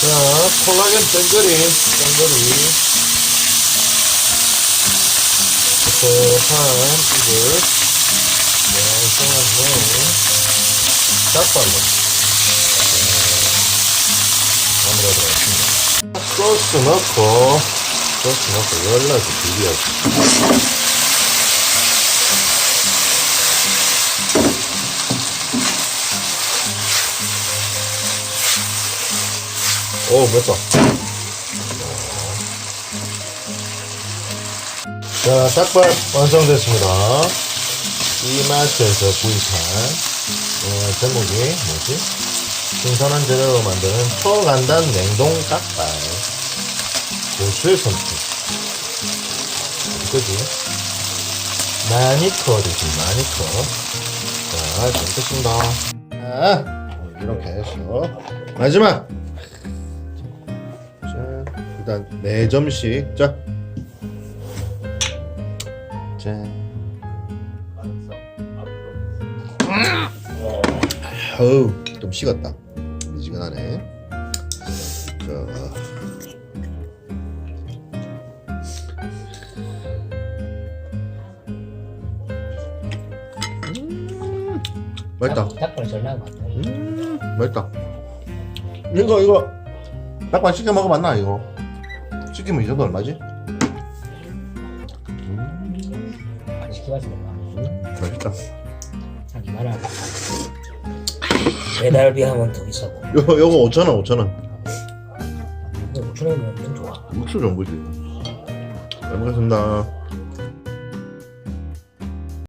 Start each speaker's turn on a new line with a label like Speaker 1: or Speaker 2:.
Speaker 1: 자, 콜라겐 땡거리, 땡거리. 고소한 이걸 면 닭발로 마무리하도록 하겠습니다. 소스 넣고, 소스 넣고 열나게 비벼야지. 오, 맵다. 자, 닭발 완성됐습니다. 이 맛에서 구입한, 어, 제목이 뭐지? 신선한 재료로 만드는 초간단 냉동 닭발. 고수의 선택. 그지? 많이 커 드시, 많이 커. 자, 잘 됐습니다. 자, 이렇게 해서. 마지막! 자, 일단 네 점씩. 자. 짠. 어우, 좀 식었다. 미지근하네. 자. 음, 맛있다.
Speaker 2: 닭발 같아.
Speaker 1: 음, 맛있다. 이거, 이거, 닭발 시켜 먹으면 안 나, 이거? 시키면 이 정도 얼마지?
Speaker 2: 시켜가지고 막.
Speaker 1: 음, 맛있다.
Speaker 2: 한 2만 원. 배달비 하면 더 비싸고.
Speaker 1: 요거, 요거 5,000원, 5,000원.
Speaker 2: 근데 5천 원이면 좀 좋아.
Speaker 1: 육수 좀 보지. 잘 먹겠습니다.